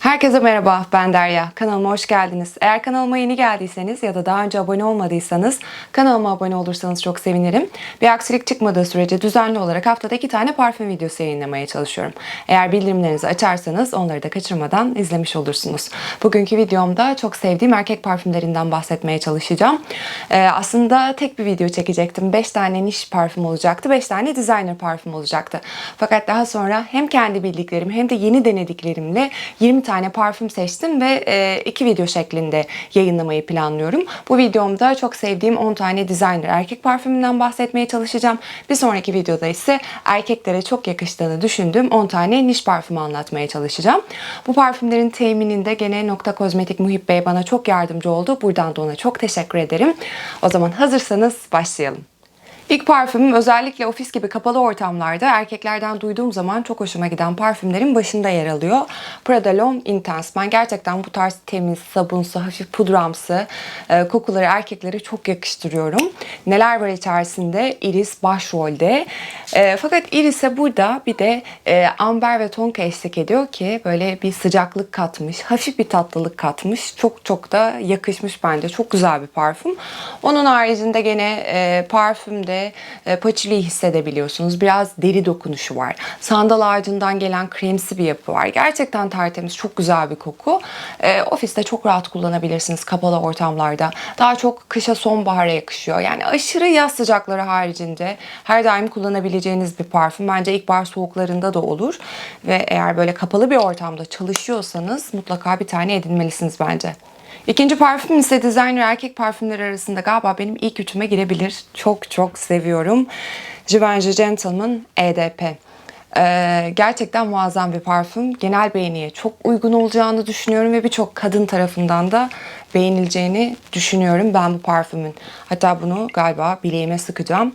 Herkese merhaba, ben Derya. Kanalıma hoş geldiniz. Eğer kanalıma yeni geldiyseniz ya da daha önce abone olmadıysanız kanalıma abone olursanız çok sevinirim. Bir aksilik çıkmadığı sürece düzenli olarak haftada iki tane parfüm videosu yayınlamaya çalışıyorum. Eğer bildirimlerinizi açarsanız onları da kaçırmadan izlemiş olursunuz. Bugünkü videomda çok sevdiğim erkek parfümlerinden bahsetmeye çalışacağım. Ee, aslında tek bir video çekecektim. 5 tane niş parfüm olacaktı, 5 tane designer parfüm olacaktı. Fakat daha sonra hem kendi bildiklerim hem de yeni denediklerimle 20 tane parfüm seçtim ve e, iki video şeklinde yayınlamayı planlıyorum. Bu videomda çok sevdiğim 10 tane designer erkek parfümünden bahsetmeye çalışacağım. Bir sonraki videoda ise erkeklere çok yakıştığını düşündüğüm 10 tane niş parfümü anlatmaya çalışacağım. Bu parfümlerin temininde gene Nokta Kozmetik Muhip Bey bana çok yardımcı oldu. Buradan da ona çok teşekkür ederim. O zaman hazırsanız başlayalım. İlk parfümüm özellikle ofis gibi kapalı ortamlarda erkeklerden duyduğum zaman çok hoşuma giden parfümlerin başında yer alıyor. Prada L'Homme Intense. Ben gerçekten bu tarz temiz, sabunsu, hafif pudramsı e, kokuları erkeklere çok yakıştırıyorum. Neler var içerisinde? Iris başrolde. E, fakat Iris'e burada bir de e, amber ve tonka eşlik ediyor ki böyle bir sıcaklık katmış, hafif bir tatlılık katmış. Çok çok da yakışmış bence. Çok güzel bir parfüm. Onun haricinde gene e, parfümde e, paçiliği hissedebiliyorsunuz. Biraz deri dokunuşu var. Sandal ağacından gelen kremsi bir yapı var. Gerçekten tertemiz, çok güzel bir koku. E, ofiste çok rahat kullanabilirsiniz kapalı ortamlarda. Daha çok kışa sonbahara yakışıyor. Yani aşırı yaz sıcakları haricinde her daim kullanabileceğiniz bir parfüm. Bence ilkbahar soğuklarında da olur. Ve eğer böyle kapalı bir ortamda çalışıyorsanız mutlaka bir tane edinmelisiniz bence. İkinci parfüm ise designer erkek parfümleri arasında galiba benim ilk üçüme girebilir. Çok çok seviyorum. Givenchy Gentleman EDP. Ee, gerçekten muazzam bir parfüm. Genel beğeniye çok uygun olacağını düşünüyorum ve birçok kadın tarafından da beğenileceğini düşünüyorum ben bu parfümün. Hatta bunu galiba bileğime sıkacağım.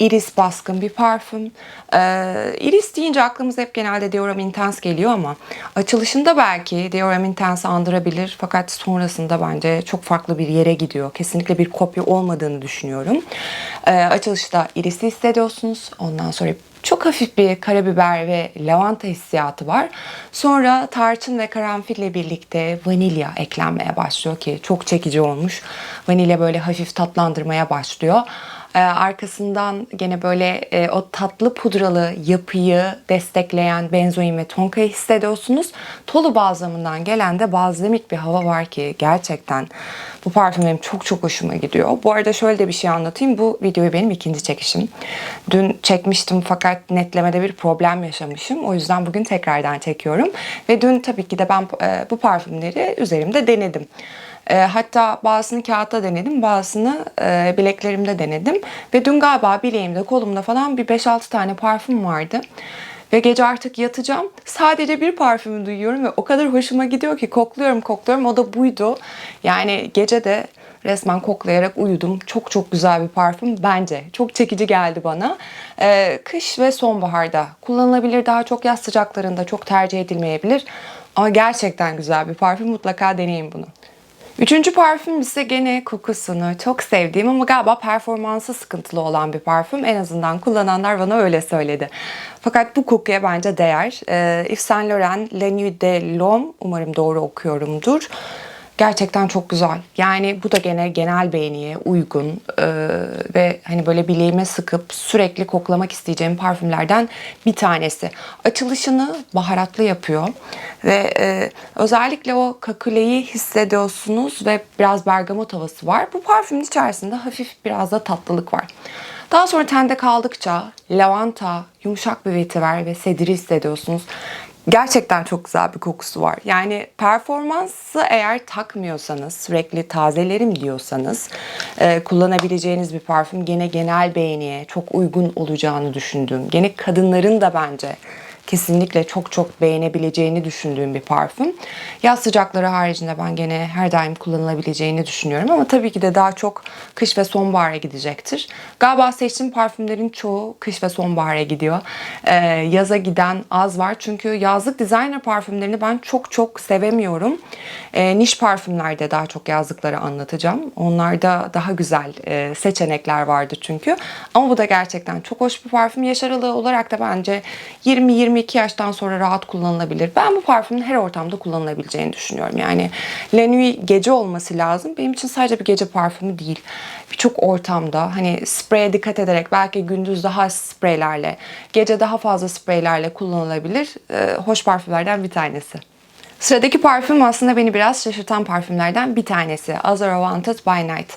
Iris baskın bir parfüm. Ee, Iris deyince aklımıza hep genelde Dioram Intense geliyor ama açılışında belki Dioram Intense andırabilir fakat sonrasında bence çok farklı bir yere gidiyor. Kesinlikle bir kopya olmadığını düşünüyorum. Ee, açılışta Iris'i hissediyorsunuz. Ondan sonra çok hafif bir karabiber ve lavanta hissiyatı var. Sonra tarçın ve karanfille birlikte vanilya eklenmeye başlıyor ki çok çekici olmuş. Vanilya böyle hafif tatlandırmaya başlıyor. Ee, arkasından gene böyle e, o tatlı pudralı yapıyı destekleyen benzoin ve tonkayı hissediyorsunuz. Tolu balzamından gelen de balzamik bir hava var ki gerçekten bu parfüm benim çok çok hoşuma gidiyor. Bu arada şöyle de bir şey anlatayım. Bu videoyu benim ikinci çekişim. Dün çekmiştim fakat netlemede bir problem yaşamışım. O yüzden bugün tekrardan çekiyorum. Ve dün tabii ki de ben e, bu parfümleri üzerimde denedim. E, hatta bazısını kağıtta denedim, bazısını e, bileklerimde denedim. Ve dün galiba bileğimde, kolumda falan bir 5-6 tane parfüm vardı. Ve gece artık yatacağım. Sadece bir parfümü duyuyorum ve o kadar hoşuma gidiyor ki kokluyorum kokluyorum. O da buydu. Yani gece de resmen koklayarak uyudum. Çok çok güzel bir parfüm bence. Çok çekici geldi bana. Ee, kış ve sonbaharda kullanılabilir. Daha çok yaz sıcaklarında çok tercih edilmeyebilir. Ama gerçekten güzel bir parfüm. Mutlaka deneyin bunu. Üçüncü parfüm ise gene kokusunu çok sevdiğim ama galiba performansı sıkıntılı olan bir parfüm. En azından kullananlar bana öyle söyledi. Fakat bu kokuya bence değer. Ee, Yves Saint Laurent La Nuit de L'Homme, umarım doğru okuyorumdur. Gerçekten çok güzel. Yani bu da gene genel beğeniye uygun ee, ve hani böyle bileğime sıkıp sürekli koklamak isteyeceğim parfümlerden bir tanesi. Açılışını baharatlı yapıyor ve e, özellikle o kakuleyi hissediyorsunuz ve biraz bergamot havası var. Bu parfümün içerisinde hafif biraz da tatlılık var. Daha sonra tende kaldıkça lavanta, yumuşak bir vetiver ve sediri hissediyorsunuz. Gerçekten çok güzel bir kokusu var. Yani performansı eğer takmıyorsanız, sürekli tazelerim diyorsanız e, kullanabileceğiniz bir parfüm gene genel beğeniye çok uygun olacağını düşündüğüm. Gene kadınların da bence kesinlikle çok çok beğenebileceğini düşündüğüm bir parfüm. Yaz sıcakları haricinde ben gene her daim kullanılabileceğini düşünüyorum ama tabii ki de daha çok kış ve sonbahara gidecektir. Galiba seçtiğim parfümlerin çoğu kış ve sonbahara gidiyor. Ee, yaza giden az var çünkü yazlık designer parfümlerini ben çok çok sevemiyorum. Ee, niş parfümlerde daha çok yazlıkları anlatacağım. Onlarda daha güzel e, seçenekler vardı çünkü. Ama bu da gerçekten çok hoş bir parfüm. Yaş aralığı olarak da bence 20-20 22 yaştan sonra rahat kullanılabilir. Ben bu parfümün her ortamda kullanılabileceğini düşünüyorum. Yani La gece olması lazım. Benim için sadece bir gece parfümü değil. Birçok ortamda hani spreye dikkat ederek belki gündüz daha spreylerle, gece daha fazla spreylerle kullanılabilir. Ee, hoş parfümlerden bir tanesi. Sıradaki parfüm aslında beni biraz şaşırtan parfümlerden bir tanesi. Azara Wanted by Night.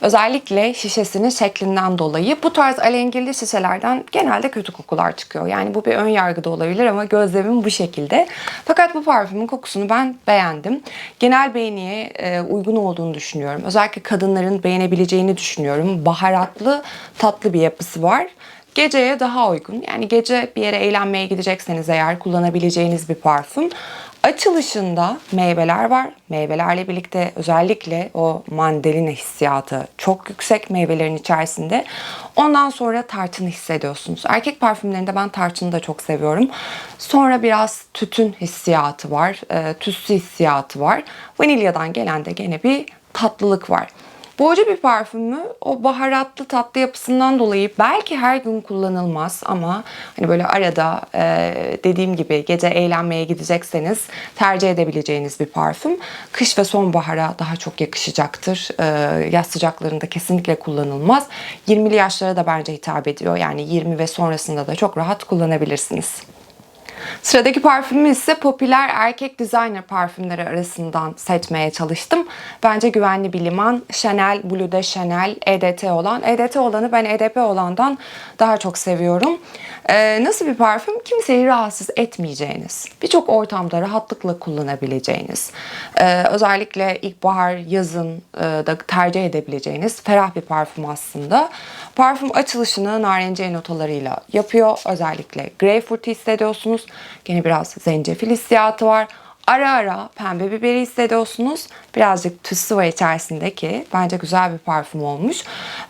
Özellikle şişesinin şeklinden dolayı bu tarz alengirli şişelerden genelde kötü kokular çıkıyor. Yani bu bir ön yargı da olabilir ama gözlemim bu şekilde. Fakat bu parfümün kokusunu ben beğendim. Genel beğeniye e, uygun olduğunu düşünüyorum. Özellikle kadınların beğenebileceğini düşünüyorum. Baharatlı, tatlı bir yapısı var. Geceye daha uygun. Yani gece bir yere eğlenmeye gidecekseniz eğer kullanabileceğiniz bir parfüm. Açılışında meyveler var. Meyvelerle birlikte özellikle o mandalina hissiyatı çok yüksek meyvelerin içerisinde. Ondan sonra tarçını hissediyorsunuz. Erkek parfümlerinde ben tarçını da çok seviyorum. Sonra biraz tütün hissiyatı var. E, tütsü hissiyatı var. Vanilyadan gelen de gene bir tatlılık var. Boğucu bir parfümü o baharatlı tatlı yapısından dolayı belki her gün kullanılmaz ama hani böyle arada e, dediğim gibi gece eğlenmeye gidecekseniz tercih edebileceğiniz bir parfüm. Kış ve sonbahara daha çok yakışacaktır. E, yaz sıcaklarında kesinlikle kullanılmaz. 20'li yaşlara da bence hitap ediyor. Yani 20 ve sonrasında da çok rahat kullanabilirsiniz. Sıradaki parfümü ise popüler erkek designer parfümleri arasından seçmeye çalıştım. Bence güvenli bir liman. Chanel, Bleu de Chanel, EDT olan. EDT olanı ben EDP olandan daha çok seviyorum. Ee, nasıl bir parfüm? Kimseyi rahatsız etmeyeceğiniz, birçok ortamda rahatlıkla kullanabileceğiniz, ee, özellikle ilkbahar, yazın e, da tercih edebileceğiniz ferah bir parfüm aslında. Parfüm açılışını narenciye notalarıyla yapıyor. Özellikle greyfurt hissediyorsunuz. Gene biraz zencefil hissiyatı var. Ara ara pembe biberi hissediyorsunuz. Birazcık tütsü var içerisindeki. Bence güzel bir parfüm olmuş.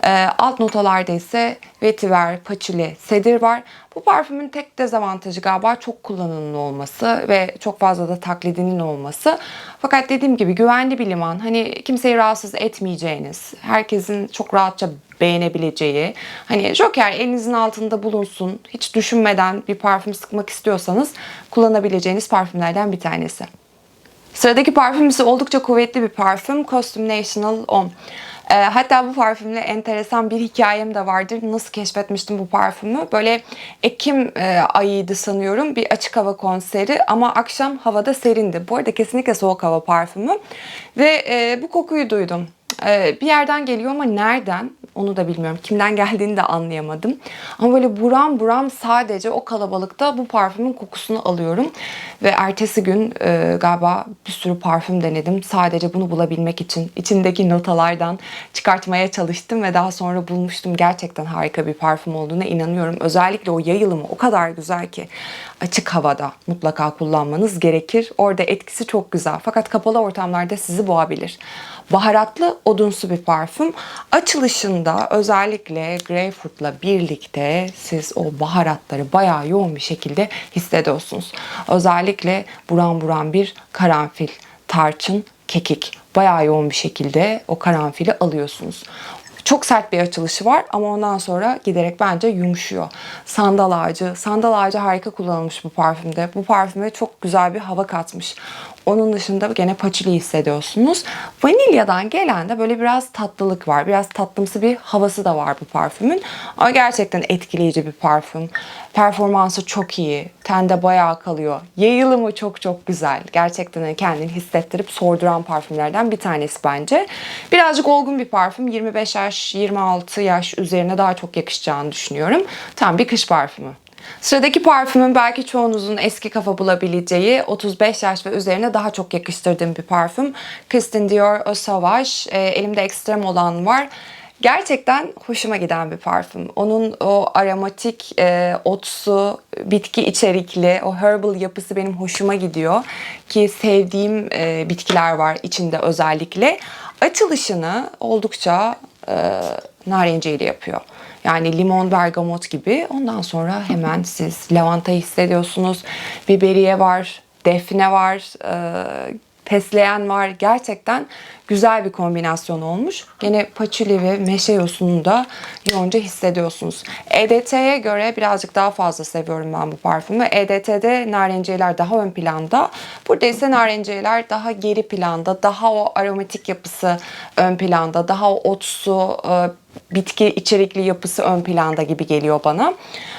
Ee, alt notalarda ise vetiver, paçuli, sedir var. Bu parfümün tek dezavantajı galiba çok kullanımlı olması ve çok fazla da taklidinin olması. Fakat dediğim gibi güvenli bir liman. Hani kimseyi rahatsız etmeyeceğiniz, herkesin çok rahatça beğenebileceği. Hani Joker elinizin altında bulunsun. Hiç düşünmeden bir parfüm sıkmak istiyorsanız kullanabileceğiniz parfümlerden bir tanesi. Sıradaki parfüm ise oldukça kuvvetli bir parfüm. Costume National Homme. E, hatta bu parfümle enteresan bir hikayem de vardır. Nasıl keşfetmiştim bu parfümü? Böyle Ekim e, ayıydı sanıyorum. Bir açık hava konseri ama akşam havada serindi. Bu arada kesinlikle soğuk hava parfümü. Ve e, bu kokuyu duydum. E, bir yerden geliyor ama nereden? Onu da bilmiyorum. Kimden geldiğini de anlayamadım. Ama böyle buram buram sadece o kalabalıkta bu parfümün kokusunu alıyorum. Ve ertesi gün e, galiba bir sürü parfüm denedim. Sadece bunu bulabilmek için içindeki notalardan çıkartmaya çalıştım ve daha sonra bulmuştum. Gerçekten harika bir parfüm olduğuna inanıyorum. Özellikle o yayılımı o kadar güzel ki açık havada mutlaka kullanmanız gerekir. Orada etkisi çok güzel. Fakat kapalı ortamlarda sizi boğabilir. Baharatlı odunsu bir parfüm. Açılışında özellikle greyfurtla birlikte siz o baharatları bayağı yoğun bir şekilde hissediyorsunuz. Özellikle buram buram bir karanfil, tarçın, kekik bayağı yoğun bir şekilde o karanfili alıyorsunuz. Çok sert bir açılışı var ama ondan sonra giderek bence yumuşuyor. Sandal ağacı. Sandal ağacı harika kullanılmış bu parfümde. Bu parfüme çok güzel bir hava katmış. Onun dışında gene paçuli hissediyorsunuz. Vanilyadan gelen de böyle biraz tatlılık var. Biraz tatlımsı bir havası da var bu parfümün. Ama gerçekten etkileyici bir parfüm. Performansı çok iyi. Tende bayağı kalıyor. Yayılımı çok çok güzel. Gerçekten hani kendini hissettirip sorduran parfümlerden bir tanesi bence. Birazcık olgun bir parfüm. 25 yaş, 26 yaş üzerine daha çok yakışacağını düşünüyorum. Tam bir kış parfümü. Sıradaki parfümün belki çoğunuzun eski kafa bulabileceği 35 yaş ve üzerine daha çok yakıştırdığım bir parfüm. Christian Dior Eau Sauvage. E, elimde ekstrem olan var. Gerçekten hoşuma giden bir parfüm. Onun o aromatik, e, otsu, bitki içerikli, o herbal yapısı benim hoşuma gidiyor. Ki sevdiğim e, bitkiler var içinde özellikle. Açılışını oldukça e, narenciyle yapıyor. Yani limon, bergamot gibi. Ondan sonra hemen siz lavanta hissediyorsunuz. Biberiye var, defne var. Ee, fesleğen var. Gerçekten güzel bir kombinasyon olmuş. Gene patchouli ve meşe yosunu da yoğunca hissediyorsunuz. EDT'ye göre birazcık daha fazla seviyorum ben bu parfümü. EDT'de narenciyeler daha ön planda. Burada ise narenciyeler daha geri planda. Daha o aromatik yapısı ön planda. Daha o otsu, e, bitki içerikli yapısı ön planda gibi geliyor bana.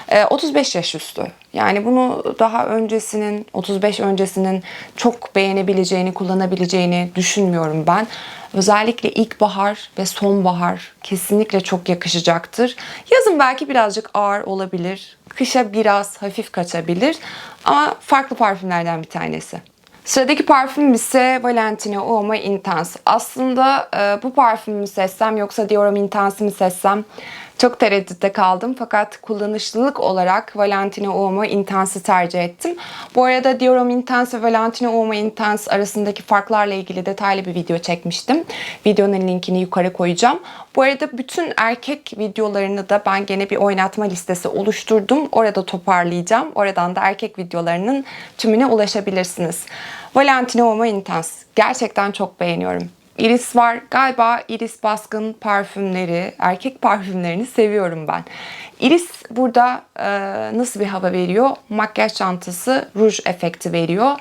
E, 35 yaş üstü. Yani bunu daha öncesinin, 35 öncesinin çok beğenebileceğini, kullanabileceğini düşünmüyorum ben. Özellikle ilkbahar ve sonbahar kesinlikle çok yakışacaktır. Yazın belki birazcık ağır olabilir. Kışa biraz hafif kaçabilir. Ama farklı parfümlerden bir tanesi. Sıradaki parfüm ise Valentino Uomo Intense. Aslında e, bu parfümü mü seçsem yoksa Dior Intense mi seçsem çok tereddütte kaldım fakat kullanışlılık olarak Valentino Uomo Intense'i tercih ettim. Bu arada Dior Intense ve Valentino Uomo Intense arasındaki farklarla ilgili detaylı bir video çekmiştim. Videonun linkini yukarı koyacağım. Bu arada bütün erkek videolarını da ben gene bir oynatma listesi oluşturdum. Orada toparlayacağım. Oradan da erkek videolarının tümüne ulaşabilirsiniz. Valentino Uomo Intense. Gerçekten çok beğeniyorum. Iris var. Galiba Iris baskın parfümleri, erkek parfümlerini seviyorum ben. Iris burada e, nasıl bir hava veriyor? Makyaj çantası ruj efekti veriyor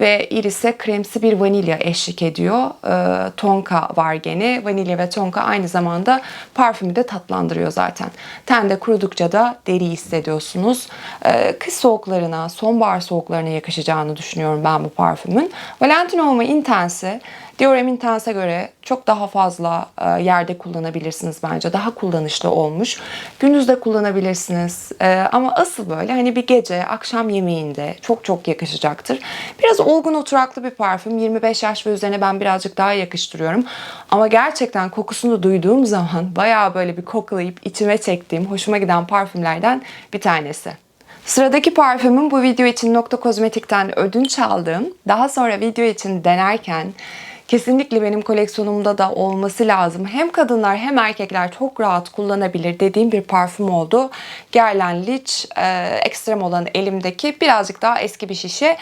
ve Iris'e kremsi bir vanilya eşlik ediyor. E, tonka var gene. Vanilya ve tonka aynı zamanda parfümü de tatlandırıyor zaten. Tende kurudukça da deri hissediyorsunuz. E, kış soğuklarına, sonbahar soğuklarına yakışacağını düşünüyorum ben bu parfümün. Valentino Uomo Intense Dior Intense'e göre çok daha fazla e, yerde kullanabilirsiniz bence. Daha kullanışlı olmuş. Gündüz de kullanabilirsiniz. E, ama asıl böyle hani bir gece, akşam yemeğinde çok çok yakışacaktır. Biraz olgun oturaklı bir parfüm. 25 yaş ve üzerine ben birazcık daha yakıştırıyorum. Ama gerçekten kokusunu duyduğum zaman bayağı böyle bir koklayıp içime çektiğim, hoşuma giden parfümlerden bir tanesi. Sıradaki parfümüm bu video için Nokta Kozmetik'ten ödünç aldığım, daha sonra video için denerken kesinlikle benim koleksiyonumda da olması lazım. Hem kadınlar hem erkekler çok rahat kullanabilir dediğim bir parfüm oldu. Guerlain Lich e, ekstrem olan elimdeki birazcık daha eski bir şişe.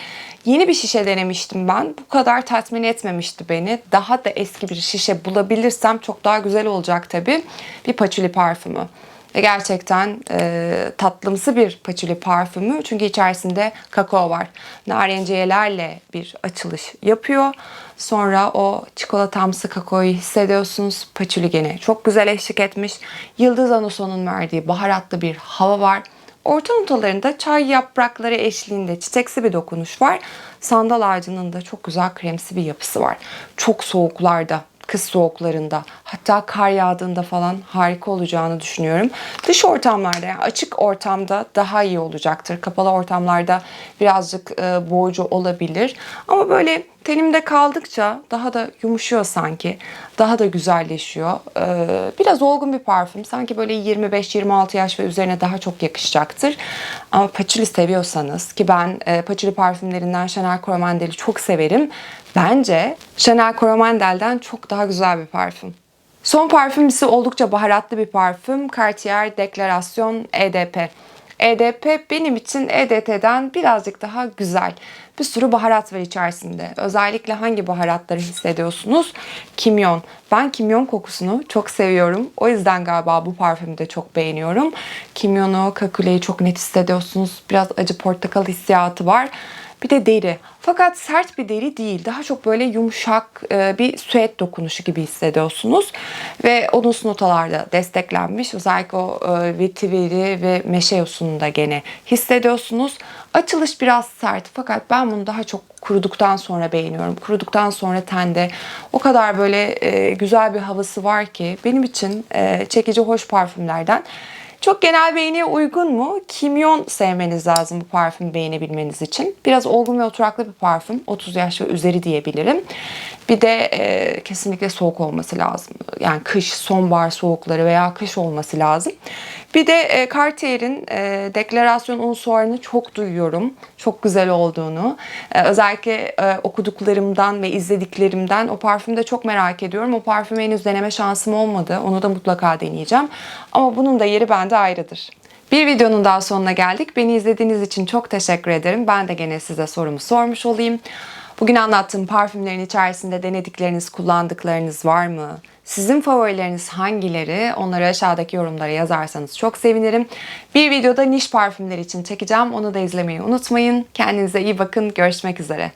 Yeni bir şişe denemiştim ben. Bu kadar tatmin etmemişti beni. Daha da eski bir şişe bulabilirsem çok daha güzel olacak tabii. Bir patchouli parfümü. Ve gerçekten e, tatlımsı bir patchouli parfümü. Çünkü içerisinde kakao var. Narenciyelerle bir açılış yapıyor. Sonra o çikolatamsı kakaoyu hissediyorsunuz. Patchouli gene çok güzel eşlik etmiş. Yıldız Anuson'un verdiği baharatlı bir hava var. Orta notalarında çay yaprakları eşliğinde çiçeksi bir dokunuş var. Sandal ağacının da çok güzel kremsi bir yapısı var. Çok soğuklarda kış soğuklarında hatta kar yağdığında falan harika olacağını düşünüyorum. Dış ortamlarda yani açık ortamda daha iyi olacaktır. Kapalı ortamlarda birazcık e, boğucu olabilir. Ama böyle tenimde kaldıkça daha da yumuşuyor sanki. Daha da güzelleşiyor. Ee, biraz olgun bir parfüm. Sanki böyle 25-26 yaş ve üzerine daha çok yakışacaktır. Ama patchouli seviyorsanız ki ben e, patchouli parfümlerinden Chanel Coromandel'i çok severim. Bence Chanel Coromandel'den çok daha güzel bir parfüm. Son parfüm ise oldukça baharatlı bir parfüm. Cartier Declaration EDP. EDP benim için EDT'den birazcık daha güzel. Bir sürü baharat var içerisinde. Özellikle hangi baharatları hissediyorsunuz? Kimyon. Ben kimyon kokusunu çok seviyorum. O yüzden galiba bu parfümü de çok beğeniyorum. Kimyonu, kakuleyi çok net hissediyorsunuz. Biraz acı portakal hissiyatı var. Bir de deri. Fakat sert bir deri değil. Daha çok böyle yumuşak e, bir süet dokunuşu gibi hissediyorsunuz. Ve onun notalarda desteklenmiş. Özellikle o e, vetiveri ve meşe yosununu da gene hissediyorsunuz. Açılış biraz sert fakat ben bunu daha çok kuruduktan sonra beğeniyorum. Kuruduktan sonra tende o kadar böyle e, güzel bir havası var ki benim için çekici hoş parfümlerden. Çok genel beğeniye uygun mu? Kimyon sevmeniz lazım bu parfümü beğenebilmeniz için. Biraz olgun ve oturaklı bir parfüm. 30 yaş ve üzeri diyebilirim. Bir de e, kesinlikle soğuk olması lazım. Yani kış, sonbahar soğukları veya kış olması lazım. Bir de e, Cartier'in e, deklarasyon unsurlarını çok duyuyorum. Çok güzel olduğunu. E, özellikle e, okuduklarımdan ve izlediklerimden o parfümü de çok merak ediyorum. O parfümü henüz deneme şansım olmadı. Onu da mutlaka deneyeceğim. Ama bunun da yeri bende ayrıdır. Bir videonun daha sonuna geldik. Beni izlediğiniz için çok teşekkür ederim. Ben de gene size sorumu sormuş olayım. Bugün anlattığım parfümlerin içerisinde denedikleriniz, kullandıklarınız var mı? Sizin favorileriniz hangileri? Onları aşağıdaki yorumlara yazarsanız çok sevinirim. Bir videoda niş parfümler için çekeceğim. Onu da izlemeyi unutmayın. Kendinize iyi bakın. Görüşmek üzere.